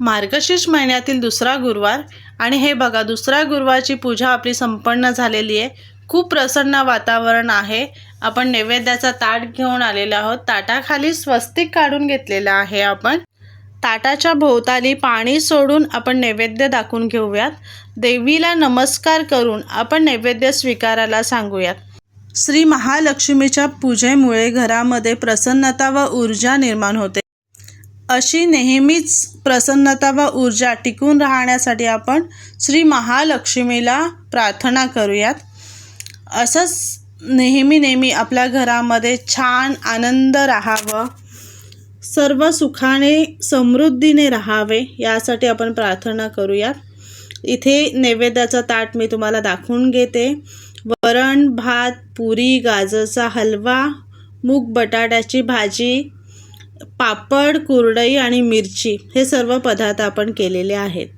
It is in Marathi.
मार्गशीर्ष महिन्यातील दुसरा गुरुवार. आणि हे बघा दुसऱ्या गुरुवारची पूजा आपली संपन्न झालेली आहे. खूप प्रसन्न वातावरण आहे. आपण नैवेद्याचा ताट घेऊन आलेलो आहोत. ताटाखाली स्वस्तिक काढून घेतलेलं आहे आपण. ताटाच्या भोवताली पाणी सोडून आपण नैवेद्य दाखवून घेऊयात. देवीला नमस्कार करून आपण नैवेद्य स्वीकारायला सांगूयात. श्री महालक्ष्मीच्या पूजेमुळे घरामध्ये प्रसन्नता व ऊर्जा निर्माण होते. अशी नेहमीच प्रसन्नता व ऊर्जा टिकून राहण्यासाठी आपण श्री महालक्ष्मीला प्रार्थना करूयात. असंच नेहमी नेहमी आपल्या घरामध्ये छान आनंद राहावं सर्व सुखाने समृद्धीने राहावे यासाठी आपण प्रार्थना करूयात. इथे नैवेद्याचं ताट मी तुम्हाला दाखवून घेते. वरण भात पुरी गाजरचा हलवा मूग बटाट्याची भाजी पापड कुरडई आणि मिरची हे सर्व पदार्थ आपण केलेले आहेत.